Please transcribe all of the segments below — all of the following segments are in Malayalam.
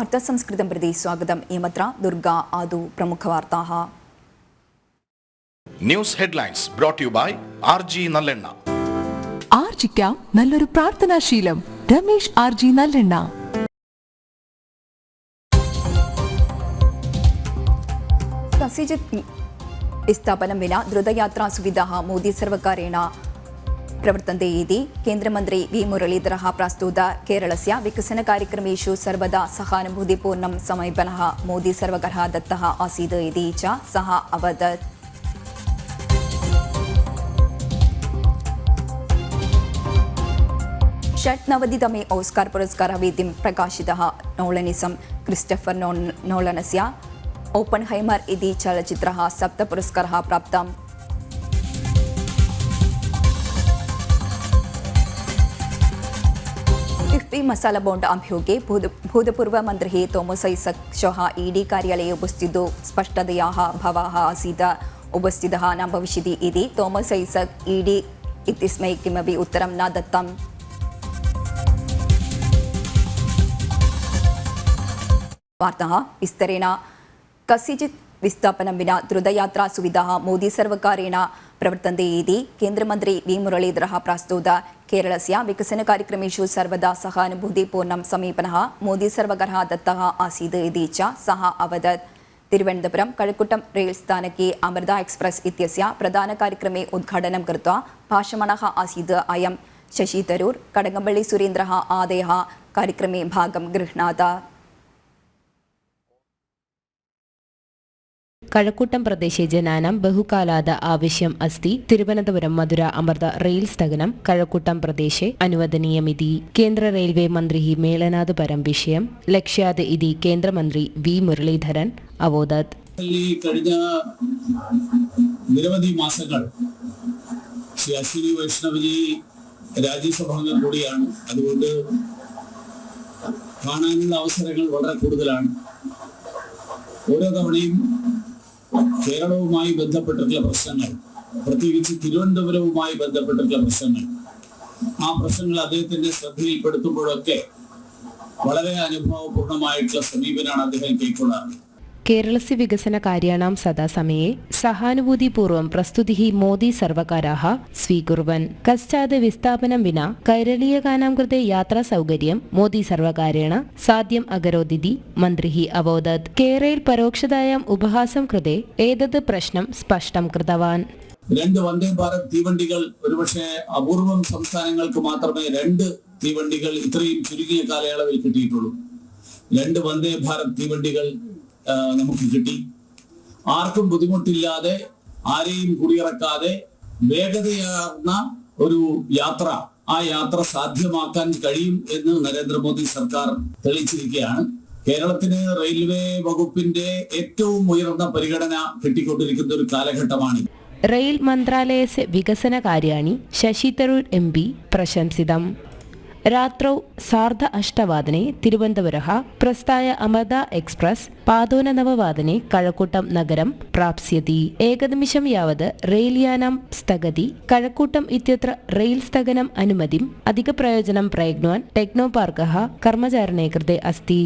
वार्ता संस्कृतं प्रति स्वागतम् इमत्र दुर्गा आदौ प्रमुखवार्ताः news headlines brought you by R G നല്ലെണ്ണ ആർജിക്കാം നല്ലൊരു പ്രാർത്ഥനാശീലം രമേഷ് ആർ ജി നല്ലെണ്ണ कस्यचित् स्थापनं विना द्रुतयात्रासुविधाः मोदीसर्वकारेण प्रवर्तन्ते इति केन्द्रमन्त्री वि मुरलीधरः प्रास्तुत केरळस्य विकसनकार्यक्रमेषु सर्वदा सहानुभूतिपूर्णं समीपनः मोदीसर्वकारः दत्तः आसीत् इति च सः अवदत् षट्नवतितमे ओस्कार् पुरस्कारवेदिं प्रकाशितः नोलनिसं क्रिस्टफर् नोन् नोलनस्य ओपन् हैमर् इति चलच्चित्रः सप्तपुरस्कारः ಪಿ ಮಸಾಲ ಬೋಂಡ ಅಂಬ್ಯೂಗೆ ಭೂತಪೂರ್ವ ಮಂತ್ರಿ ತೋಮೊಸೈ ಸಕ್ಷಃ ಇಡಿ ಕಾರ್ಯಾಲಯ ಉಪಸ್ಥಿತು. ಸ್ಪಷ್ಟತೆಯ ಭವ ಆಸೀತ ಉಪಸ್ಥಿತ ನ ಭವಿಷ್ಯತಿ ಇತಿ ಸಕ್ ಇಡಿ ಇತ್ತಿಸ್ಮೈ ಕಿಮಿ ಉತ್ತರಂ ನ ದತ್ತಂ. ವಾರ್ತಾ ಕಸಿಚಿತ್ ವಿಸ್ಥಾಪನ ವಿನ ದ್ರುತಯಾತ್ರಾ ಸುವಿಧ ಮೋದಿ ಸರ್ವಕಾರೇಣ विना द्रुतयात्रासुविधाः मोदीसर्वकारेण प्रवर्तन्ते इति केन्द्रमन्त्री वि मुरलीधरः प्रास्तुत केरळस्य विकसनकार्यक्रमेषु सर्वदा सहानुभूतिपूर्णं समीपनः मोदीसर्वकारः दत्तः आसीत् इति च सः अवदत् तिरुवनन्तपुरं कळकुटं रेल् स्थानके अमृता एक्स्प्रेस् इत्यस्य प्रधानकार्यक्रमे उद्घाटनं कृत्वा भाषमाणः आसीत् अयं शशि तरूर् कडगम्बळ्ळि सुरेन्द्रः आदयः कार्यक्रमे भागं गृह्णात കഴക്കൂട്ടം പ്രദേശേ ജനാനം ബഹുകാലാത ആവശ്യം അസ്തി. തിരുവനന്തപുരം മധുര അമൃത റെയിൽ സ്ഥഗനം കഴക്കൂട്ടം പ്രദേശെ അനുവദനീയമിതി കേന്ദ്ര റെയിൽവേ മന്ത്രി മേളനാഥ് പരം വിഷയം. ലക്ഷ്യാത് ഇതി കേന്ദ്രമന്ത്രി വി മുരളീധരൻ അവോദത് കഴിഞ്ഞ നിരവധി മാസങ്ങൾ ശ്രീ അശ്വിനി വൈഷ്ണവജി കൂടിയാണ്. അതുകൊണ്ട് കാണാനുള്ള അവസരങ്ങൾ വളരെ കൂടുതലാണ്. ഓരോ തവണയും കേരളവുമായി ബന്ധപ്പെട്ടിട്ടുള്ള പ്രശ്നങ്ങൾ പ്രത്യേകിച്ച് തിരുവനന്തപുരവുമായി ബന്ധപ്പെട്ടിട്ടുള്ള പ്രശ്നങ്ങൾ. ആ പ്രശ്നങ്ങൾ അദ്ദേഹത്തിന്റെ ശ്രദ്ധയിൽപ്പെടുത്തുമ്പോഴൊക്കെ വളരെ അനുഭവപൂർണമായിട്ടുള്ള സമീപനാണ് അദ്ദേഹം കൈക്കൊള്ളാറ് കേരളസ്യ വികസന കാര്യാണാം സദാസമയെ. സഹാനുഭൂതിപൂർവം പ്രസ്തുതി മോദി സർവകാരാഹ സ്വീകുർവൻ. കശ്ചാത് വിസ്ഥാപനം വിന കൈരളീയകാനാം കൃതെ യാത്രാ സൗകര്യം മോദി സർവകാരേണ സാധ്യം അകരോദിതി മന്ത്രി അവോദത്. കേരളയിൽ പരോക്ഷതായാം ഉപഹാസം കൃതെ ഏതത് പ്രശ്നം സ്പഷ്ടം കൃതവാൻ. രണ്ട് വന്ദേ ഭാരത് തീവണ്ടികൾ ഒരുപക്ഷെ അപൂർവം സംസ്ഥാനങ്ങൾക്ക് മാത്രമേ രണ്ട് തീവണ്ടികൾ ഇത്രയും ചുരുങ്ങിയ കാലയളവിൽ കിട്ടിയിട്ടുള്ളൂ. രണ്ട് വന്ദേ ഭാരത് തീവണ്ടികൾ നമുക്ക് കിട്ടി. ആർക്കും ബുദ്ധിമുട്ടില്ലാതെ ആരെയും കുടിയിറക്കാതെ വേഗതയാർന്ന ഒരു യാത്ര ആ യാത്ര സാധ്യമാക്കാൻ കഴിയും എന്ന് നരേന്ദ്രമോദി സർക്കാർ തെളിയിച്ചിരിക്കുകയാണ്. കേരളത്തിന് റെയിൽവേ വകുപ്പിന്റെ ഏറ്റവും ഉയർന്ന പരിഗണന കിട്ടിക്കൊണ്ടിരിക്കുന്ന ഒരു കാലഘട്ടമാണ് റെയിൽ മന്ത്രാലയസ് വികസന കാര്യാണി ശശി തരൂർ എം പി പ്രശംസിതം. രാത്രൗ സാർദ്ധ അഷ്ടവാദനെ തിരുവനന്തപുരഹ പ്രസ്ഥായ അമൃത എക്സ്പ്രസ് പാദോനനവവാദനെ കഴക്കൂട്ടം നഗരം പ്രാപ്സ്യതി. ഏകനിമിഷം യാവത് റെയിൽയാനം സ്ഥഗതി കഴക്കൂട്ടം ഇത്യത്ര റെയിൽ സ്ഥഗനം അനുമതി അധിക പ്രയോജനം പ്രയജ്ഞാൻ ടെക്നോ പാർക്ക കർമ്മചാരണേ കൃതേ അസ്തി.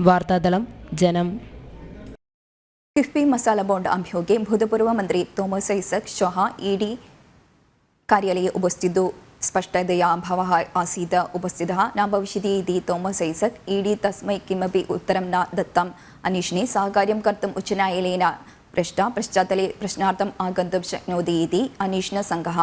വാർത്താതളം ജനം. കിഫ്ബി മസാല ബോണ്ട് ಅಭಿಯೋಗೆ മന്ത്രി തോമസ് ഐസക് ഷൊഹ ഇ ഡി ಕಾರ್ಯಾಲಯ ഉപസ്ഥിതു. स्पष्टतया भावः आसीत् उपस्थितः न भविष्यति इति तोमस् ऐसक् ईडी तस्मै किमपि उत्तरं न दत्तम् अन्वेषणे सहकार्यं कर्तुम् उच्चन्यायालयेन पृष्टा पश्चात्तले प्रश्नार्थम् आगन्तुं शक्नोति इति अन्वेषणसङ्घः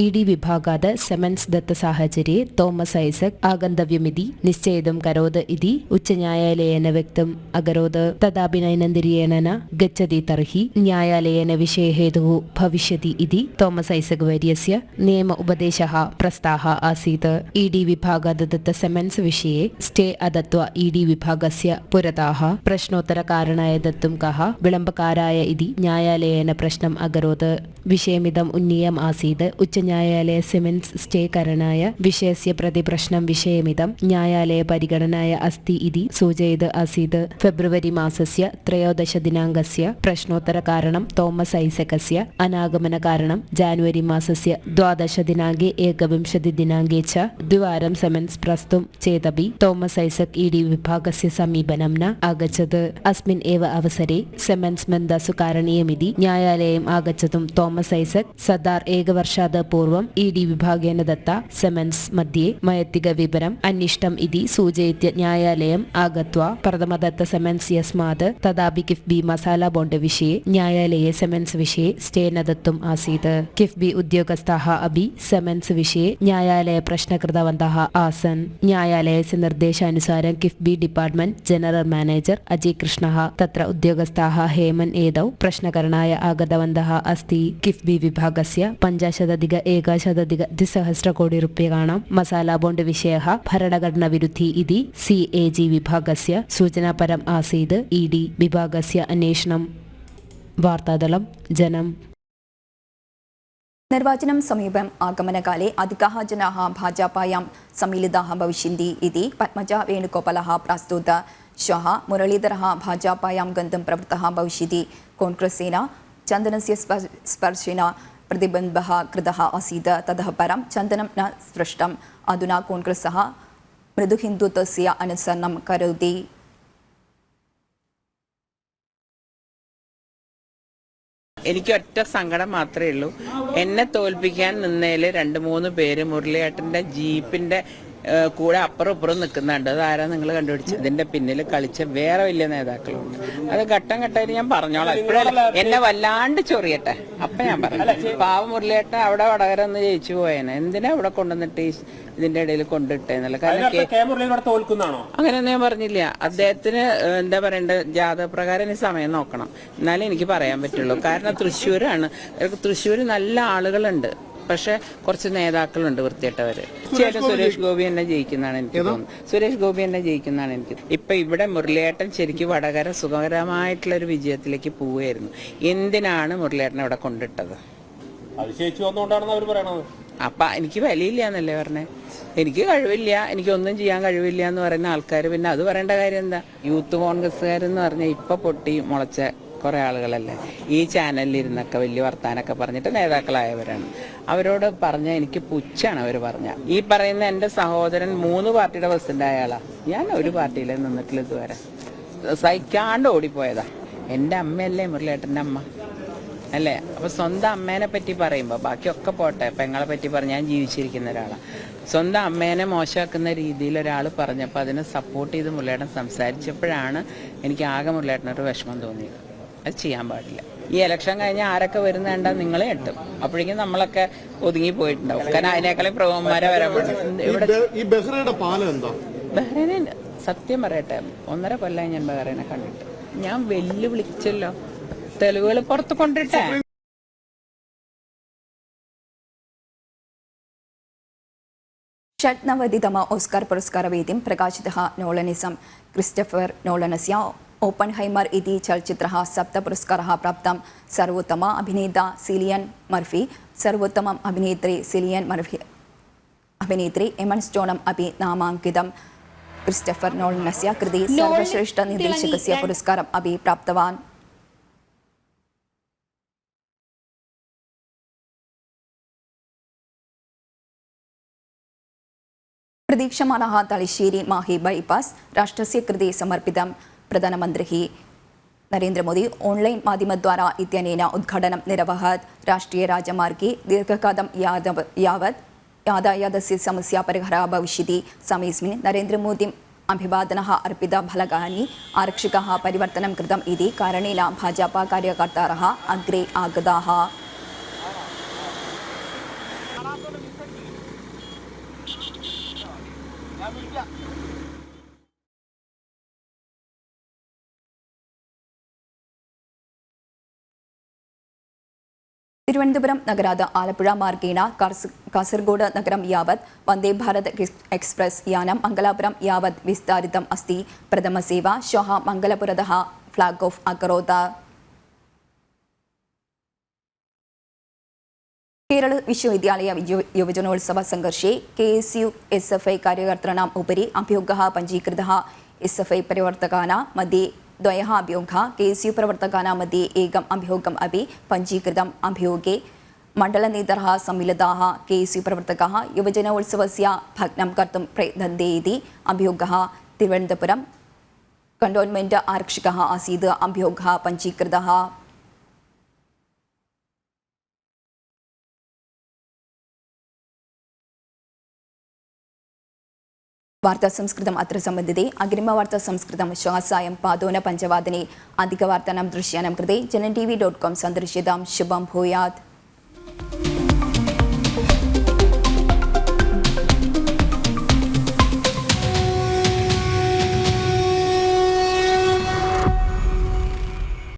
ഇ ഡി വിഭാഗാത് സെമൻസ് ദത്ത സാഹചര്യെ തോമസ് ഐസക് ആഗന്തവ്യമിതി നിശ്ചയതും കരോത് ഇതി ഉച്ചന്യായാലയേന വ്യക്തം അകരോത് തദാഭിനയനന്തിരിയേണന ഗച്ഛതി തർഹി ന്യായാലയേന വിഷയഹേതു ഭവിഷ്യതി ഇതി തോമസ് ഐസക് വര്യസ്യ നിയമ ഉപദേശ പ്രസ്താഹ ആസീത്. ഇ ഡി വിഭാഗാത് ദത്ത സെമൻസ് വിഷയെ സ്റ്റേ അദത്വ ഇ ഡി വിഭാഗസ് പുരതാഹ പ്രശ്നോത്തരകാരണായ ദത്തും കഹ വിളംബകാരായ ഇതി ന്യായാലയേന പ്രശ്നം അകരോത്. വിഷയമിതം ഉന്നീയം ആസീത് ഉച്ച ന്യായാലയ സെമൻസ് സ്റ്റേ കരണായ വിഷയസ്യ പ്രതിപ്രശ്നം വിഷയമിതം. ന്യായാലയ പരിഗണനായ അസ്ഥി ഇതി സൂചയത് അസീത് ഫെബ്രുവരി മാസസ്യ ത്രയോദശ ദിനാങ്കസ്യ പ്രശ്നോത്തര കാരണം തോമസ് ഐസക്കസ്യ അനാഗമന കാരണം ജാനുവരി മാസസ്യ ദ്വാദശ ദിനാങ്കെ ഏകവിംശതി ദിനാങ്കേ ച ദ്വിവാരം സെമൻസ് പ്രസ്തും ചേതപി തോമസ് ഐസക് ഇ ഡി വിഭാഗസ്യ സമീപനം ന ആഗച്ചത്. അസ്മിൻ ഏവ അവസരെ സെമൻസ് മന്ദാസു കാരണീയമിതി ന്യായാലയം ആഗച്ചതും തോമസ് ഐസക് സദാർ ഏകവർഷാത് പൂർവം ഇ ഡി വിഭാഗേന ദത്ത സെമൻസ് മധ്യേ മയത്തിക വിവരം അന്വിഷ്ടം ഇതി സൂചയിത്യ ന്യായാലയം ആഗത്വ പ്രഥമദത്ത സെമൻസ് യസ്മാത് തഥാപി കിഫ്ബി മസാല ബോണ്ട് വിഷയെ ന്യായാലയെ സെമൻസ് വിഷയെ സ്റ്റേന ദത്തും ആസീത് കിഫ്ബി ഉദ്യോഗസ്ഥ അബി സെമൻസ് വിഷയെ ന്യായാലയ പ്രശ്നകൃതവന്ത ആസൻ. ന്യായാലയസ്യ നിർദ്ദേശാനുസാരം KIIFB department general manager Ajay Krishna തത്ര ഉദ്യോഗസ്ഥ ഹേമൻ ഏതൗ പ്രശ്നകരണായ ആഗതവന്ത അസ്തി. കിഫ്ബി വിഭാഗസ്യ പഞ്ചാശതധിക ഏകാശതധിക ദ്വിസഹസ്ര കോടി റുപ്യ കാണാം. മസാല ബോണ്ട് വിഷയ ഭരണഘടന വിരുദ്ധി ഇതി സി എ ജി വിഭാഗസ്യ സൂചനാപരം ആസീത് ഇ ഡി വിഭാഗസ്യ അന്വേഷണം. വാർത്താതലം ജനം. നിർവാചനം സമീപം ആഗമനകാലേ അധികാഹ ജനാഹ ഭാജപായാം. സമ്മിലിതാഹ ഭവിഷ്യന്തി ഇതി പത്മജ വേണുഗോപാലഹ പ്രസ്തുത. ശ്വഹ മുരളീധരഹ ഭാജപായാം ഗന്ധം പ്രവൃത്തഹ ഭവിഷ്യതി. കോൺഗ്രസ്സേന ചന്ദനസ്യ സ്പർശേന प्रतिबन्धः कृतः आसीत् ततः परं चन्दनं न स्पृष्टम् अधुना काङ्ग्रेसः मृदुहिन्दुत्वस्य अनुसरणं करोति എനിക്ക് ഒറ്റ സങ്കടം മാത്രമേ ഉള്ളൂ എന്നെ തോൽപ്പിക്കാൻ നിന്നേല് രണ്ട് മൂന്ന് പേര് മുരളിയേട്ടന്റെ ജീപ്പിന്റെ ഏഹ്, കൂടെ അപ്പുറം ഇപ്പുറം നിൽക്കുന്നുണ്ട് അതാരാ നിങ്ങൾ കണ്ടുപിടിച്ചത് ഇതിന്റെ പിന്നിൽ കളിച്ച വേറെ വലിയ നേതാക്കളുണ്ട് അത് ഘട്ടം ഘട്ടമായിട്ട് ഞാൻ പറഞ്ഞോളാം. ഇപ്പോഴല്ല എന്നെ വല്ലാണ്ട് ചൊറിയട്ടെ. അപ്പൊ ഞാൻ പറഞ്ഞു. പാവ മുരളിയേട്ട അവിടെ വടകര ഒന്ന് ജയിച്ചു പോയേനെ. എന്തിനാ അവിടെ കൊണ്ടുവന്നിട്ട് ഇതിന്റെ ഇടയിൽ കൊണ്ടിട്ടേന്നല്ല? കാരണം അങ്ങനെയൊന്നും ഞാൻ പറഞ്ഞില്ല. അദ്ദേഹത്തിന് എന്താ പറയണ്ടത് ജാതകപ്രകാരം ഇനി സമയം നോക്കണം. എന്നാലേ എനിക്ക് പറയാൻ പറ്റുള്ളൂ. കാരണം തൃശ്ശൂരാണ്. തൃശ്ശൂർ നല്ല ആളുകളുണ്ട്. പക്ഷെ കുറച്ച് നേതാക്കളുണ്ട് വൃത്തിയിട്ടവർ തീർച്ചയായിട്ടും സുരേഷ് ഗോപി തന്നെ ജയിക്കുന്നതാണ് എനിക്ക് തോന്നുന്നത്. സുരേഷ് ഗോപി തന്നെ ജയിക്കുന്നതാണ് എനിക്ക് ഇപ്പൊ ഇവിടെ മുരളിയേട്ടൻ ശരിക്കും വടകര സുഖകരമായിട്ടുള്ള ഒരു വിജയത്തിലേക്ക് പോവുകയായിരുന്നു. എന്തിനാണ് മുരളിയേട്ടനെ ഇവിടെ കൊണ്ടിട്ടത്? അപ്പം എനിക്ക് വിലയില്ല എന്നല്ലേ പറഞ്ഞേ? എനിക്ക് കഴിവില്ല. എനിക്കൊന്നും ചെയ്യാൻ കഴിവില്ല എന്ന് പറയുന്ന ആൾക്കാർ പിന്നെ അത് പറയേണ്ട കാര്യം എന്താ? യൂത്ത് കോൺഗ്രസ്സുകാരെന്ന് പറഞ്ഞാൽ ഇപ്പൊ പൊട്ടി മുളച്ച കുറേ ആളുകളല്ലേ? ഈ ചാനലിൽ ഇരുന്നൊക്കെ വലിയ വർത്താനൊക്കെ പറഞ്ഞിട്ട് നേതാക്കളായവരാണ്. അവരോട് പറഞ്ഞ എനിക്ക് പുച്ഛാണ് അവർ പറഞ്ഞ. ഈ പറയുന്ന എന്റെ സഹോദരൻ മൂന്ന് പാർട്ടിയുടെ പ്രസിഡന്റ് അയാളാ ഞാൻ ഒരു പാർട്ടിയിലേ നിന്നിട്ടില്ല ഇതുവരെ. സഹിക്കാണ്ട് ഓടിപ്പോയതാ. എന്റെ അമ്മയല്ലേ മുരളിയേട്ടന്റെ അമ്മ? അല്ലേ? അപ്പൊ സ്വന്തം അമ്മേനെ പറ്റി പറയുമ്പോൾ ബാക്കിയൊക്കെ പോട്ടെ പെങ്ങളെ പറ്റി പറഞ്ഞ് ഞാൻ ജീവിച്ചിരിക്കുന്ന ഒരാളാണ് സ്വന്തം അമ്മേനെ മോശമാക്കുന്ന രീതിയിൽ ഒരാൾ പറഞ്ഞപ്പോൾ അതിനെ സപ്പോർട്ട് ചെയ്ത് മുരളിയേട്ടൻ സംസാരിച്ചപ്പോഴാണ് എനിക്ക് ആകെ മുരളിയേട്ടനൊരു വിഷമം തോന്നിയത്. അത് ചെയ്യാൻ പാടില്ല. ഈ ഇലക്ഷൻ കഴിഞ്ഞാൽ ആരൊക്കെ വരുന്നുണ്ടോ നിങ്ങളെ എത്തും അപ്പോഴേക്കും നമ്മളൊക്കെ ഒതുങ്ങി പോയിട്ടുണ്ടാവും കാരണം അതിനേക്കാളും പ്രഭുമാരെ വരാൻ ഈ എന്താ സത്യം പറയട്ടെ ഒന്നര കൊല്ലായി ഞാൻ ബഹ്റൈനെ കണ്ടിട്ട്. ഞാൻ വെല്ലുവിളിച്ചല്ലോ. തെളിവുകൾ പുറത്ത് കൊണ്ടിട്ട. ഷഡ്നവധിതമ ഓസ്കാർ പുരസ്കാര വേദ്യം പ്രകാശിത നോളനിസം. ക്രിസ്റ്റഫർ നോളനസ്യ ഓപ്പൺഹൈമർ ഇതി ചലച്ചിത്ര സപ്ത പുരസ്കാര പ്രാപ്തം. സർവോത്തമ അഭിനേത സിലിയൻ മർഫി. സർവോത്തമം അഭിനേത്രി സിലിയൻ മർഫി അഭിനേത്രി എമൻ സ്റ്റോണം അപി നാമാങ്കിതം. ക്രിസ്റ്റഫർ നോളിനസ്യ കൃതി സർവശ്രേഷ്ഠ നിർദ്ദേശകസ്യ പുരസ്കാരം അപി പ്രാപ്തവാൻ. പ്രതീക്ഷമാണ തലശ്ശേരി മാഹി ബൈപാസ്. രാഷ്ട്രസ്യ കൃതി സമർപ്പിതം. कृते समर्पितं प्रधानमन्त्रिः नरेन्द्रमोदी ऑनलैन् माध्यमद्वारा इत्यनेन उद्घाटनं निरवहत् राष्ट्रियराजमार्गे दीर्घकालं यादव यावत् यातायातस्य समस्या परिहारः भविष्यति समयेऽस्मिन् नरेन्द्रमोदीम् अभिवादनः अर्पितफलकानि आरक्षकाः परिवर्तनं कृतम् इति कारणेन भाजपा कार्यकर्तारः अग्रे आगताः തിരുവനന്തപുരം നഗരാത് ആലപ്പുഴ മാർഗീണ കാസർഗോഡ് നഗരം യാവത് വന്ദേ ഭാരത് എക്സ്പ്രസ് യാനം മംഗലാപുരം യാവത് വിസ്താരിതം അസ്തി പ്രഥമസേവ ശ്വഹ മംഗലപുരത ഫ്ലാഗ് ഓഫ് അക്കറോത്ത കേരള വിശ്വവിദ്യാലയ യുവജനോത്സവ സംഘർഷെ K S U S F I കാര്യകർത്തൃണം ഉപരി അഭ്യൂഹ പഞ്ചീകൃത എസ് എഫ് ഐ പരിവർത്തകാന മധ്യേ ദ്വയഹാഭ്യൂഹ കെ സി യു പ്രവർത്തകാനാമധ്യേ ഏകം അഭ്യൂഹം അപി പഞ്ചീകൃതം അഭ്യൂഹേ മണ്ഡലനേതർഹ സമ്മിലിതാഹ കെ സി പ്രവർത്തകः യുവജനോത്സവസ്യ ഭഗ്നം കർത്തും പ്രയതന്തേ ഇതി അഭ്യൂഹ തിരുവനന്തപുരം. കണ്ടോൺമെന്റ് ആരക്ഷികः ആസീത് അഭ്യൂഹ പഞ്ചീകൃതः വാർത്താ സംസ്കൃതം അത്ര സംബന്ധിതേ. അഗ്രിമ വാർത്താ സംസ്കൃതം ശ്വാസായം പാതോന പഞ്ചവാദിനെ. അധിക വാർത്താനാം ദൃശ്യാനം കൃതേ. Janam T V dot com സന്ദർശിതാം. ശുഭം ഭൂയാത്.